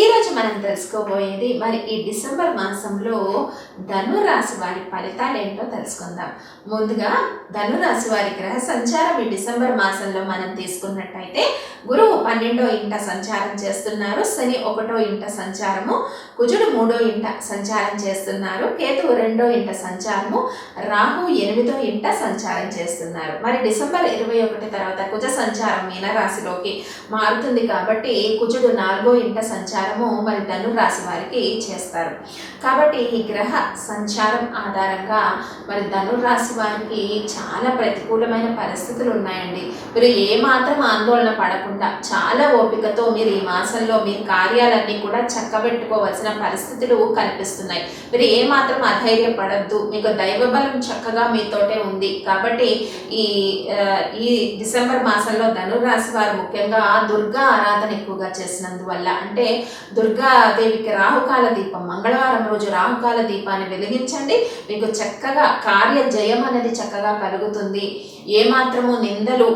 ఈరోజు మనం తెలుసుకోబోయేది మరి ఈ డిసెంబర్ మాసంలో ధనురాశి వారి ఫలితాలు ఏంటో తెలుసుకుందాం. ముందుగా ధనురాశి వారి గ్రహ సంచారం ఈ డిసెంబర్ మాసంలో మనం తీసుకున్నట్టయితే గురువు పన్నెండో ఇంట సంచారం చేస్తున్నారు శని ఒకటో ఇంట సంచారము కుజుడు మూడో ఇంట సంచారం చేస్తున్నారు కేతువు రెండో ఇంట సంచారము రాహు ఎనిమిదో ఇంట సంచారం చేస్తున్నారు. మరి డిసెంబర్ ఇరవై ఒకటి తర్వాత కుజ సంచారం మీనరాశిలోకి మారుతుంది కాబట్టి కుజుడు నాలుగో ఇంట సంచారం సంచారము మరి ధనురాశి వారికి చేస్తారు. కాబట్టి ఈ గ్రహ సంచారం ఆధారంగా మరి ధనురాశి వారికి చాలా ప్రతికూలమైన పరిస్థితులు ఉన్నాయండి. మీరు ఏమాత్రం ఆందోళన పడకుండా చాలా ఓపికతో మీరు ఈ మాసంలో మీ కార్యాలన్నీ కూడా చక్కబెట్టుకోవాల్సిన పరిస్థితులు కనిపిస్తున్నాయి. మీరు ఏమాత్రం అధైర్యపడద్దు. మీకు దైవబలం చక్కగా మీతోటే ఉంది. కాబట్టి ఈ ఈ డిసెంబర్ మాసంలో ధనురాశి వారు ముఖ్యంగా దుర్గా ఆరాధన ఎక్కువగా చేసినందువల్ల అంటే దుర్గాదేవికి రాహుకాల దీపం మంగళవారం రోజు రాహుకాల దీపాన్ని వెలిగించండి. మీకు చక్కగా కార్య జయం అనేది చక్కగా కలుగుతుంది. ఏమాత్రము నిందలు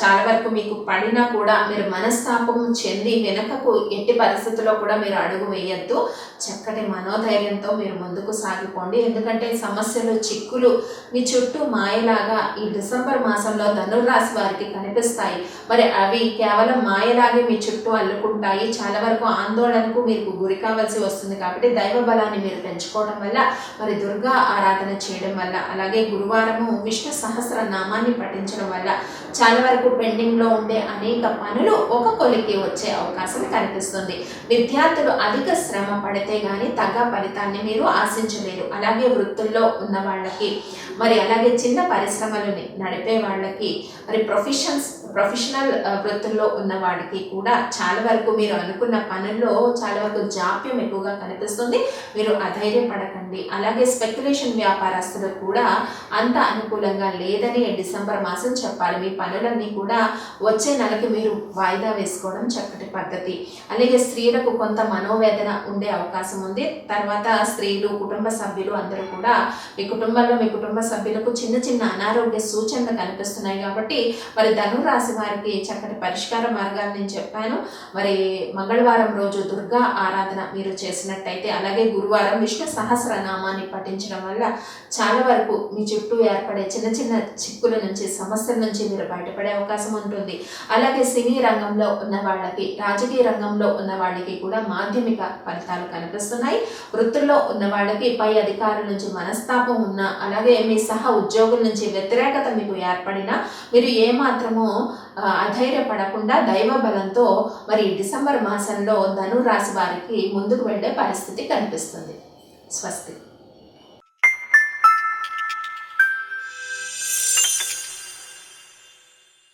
చాలా వరకు మీకు పడినా కూడా మీరు మనస్తాపం చెంది వెనకకు ఎట్టి పరిస్థితుల్లో కూడా మీరు అడుగు వేయద్దు. చక్కటి మనోధైర్యంతో మీరు ముందుకు సాగిపోండి. ఎందుకంటే సమస్యలు చిక్కులు మీ చుట్టూ మాయలాగా ఈ డిసెంబర్ మాసంలో ధనుర్రాశి వారికి కనిపిస్తాయి. మరి అవి కేవలం మాయలాగే మీ చుట్టూ అల్లుకుంటాయి. చాలా వరకు ఆందోళనకు మీకు గురి కావాల్సి వస్తుంది కాబట్టి దైవ బలాన్ని మీరు పెంచుకోవడం వల్ల మరి దుర్గా ఆరాధన చేయడం వల్ల అలాగే గురువారము విష్ణు సహస్ర నామాన్ని పఠించడం వల్ల చాలా వరకు పెండింగ్లో ఉండే అనేక పనులు ఒక కొలికి వచ్చే అవకాశం కనిపిస్తుంది. విద్యార్థులు అధిక శ్రమ పడితే కానీ తగ్గ ఫలితాన్ని మీరు ఆశించలేరు. అలాగే వృత్తుల్లో ఉన్న వాళ్ళకి మరి అలాగే చిన్న పరిశ్రమలని నడిపే వాళ్ళకి మరి ప్రొఫెషన్స్ ప్రొఫెషనల్ వృత్తుల్లో ఉన్న వాళ్ళకి కూడా చాలా వరకు మీరు అనుకున్న పని పనుల్లో చాలా వరకు జాప్యం ఎక్కువగా కనిపిస్తుంది. మీరు అధైర్యపడకండి. అలాగే స్పెక్యులేషన్ వ్యాపారస్తులకు కూడా అంత అనుకూలంగా లేదని డిసెంబర్ మాసం చెప్పాలి. మీ పనులన్నీ కూడా వచ్చే నెలకి మీరు వాయిదా వేసుకోవడం చక్కటి పద్ధతి. అలాగే స్త్రీలకు కొంత మనోవేదన ఉండే అవకాశం ఉంది. తర్వాత స్త్రీలు కుటుంబ సభ్యులు అందరూ కూడా మీ కుటుంబంలో మీ కుటుంబ సభ్యులకు చిన్న చిన్న అనారోగ్య సూచనలు కనిపిస్తున్నాయి కాబట్టి మరి ధనురాశి వారికి చక్కటి పరిష్కార మార్గాలు నేను చెప్పాను. మరి మంగళవారం రోజు దుర్గా ఆరాధన మీరు చేసినట్టయితే అలాగే గురువారం విష్ణు సహస్రనామాన్ని పఠించడం వల్ల చాలా వరకు మీ చుట్టూ ఏర్పడే చిన్న చిన్న చిక్కుల నుంచి సమస్యల నుంచి మీరు బయటపడే అవకాశం ఉంటుంది. అలాగే సినీ రంగంలో ఉన్న వాళ్ళకి రాజకీయ రంగంలో ఉన్న వాళ్ళకి కూడా మాధ్యమిక ఫలితాలు కనిపిస్తున్నాయి. వృత్తుల్లో ఉన్న వాళ్ళకి పై అధికారుల నుంచి మనస్తాపం ఉన్న అలాగే మీ సహ ఉద్యోగుల నుంచి వ్యతిరేకత మీకు ఏర్పడినా మీరు ఏమాత్రమో అధైర్యపడకుండా దైవ బలంతో మరి డిసెంబర్ మాసంలో ధనురాశి వారికి ముందుకు వెళ్ళే పరిస్థితి కనిపిస్తుంది. స్వస్తి.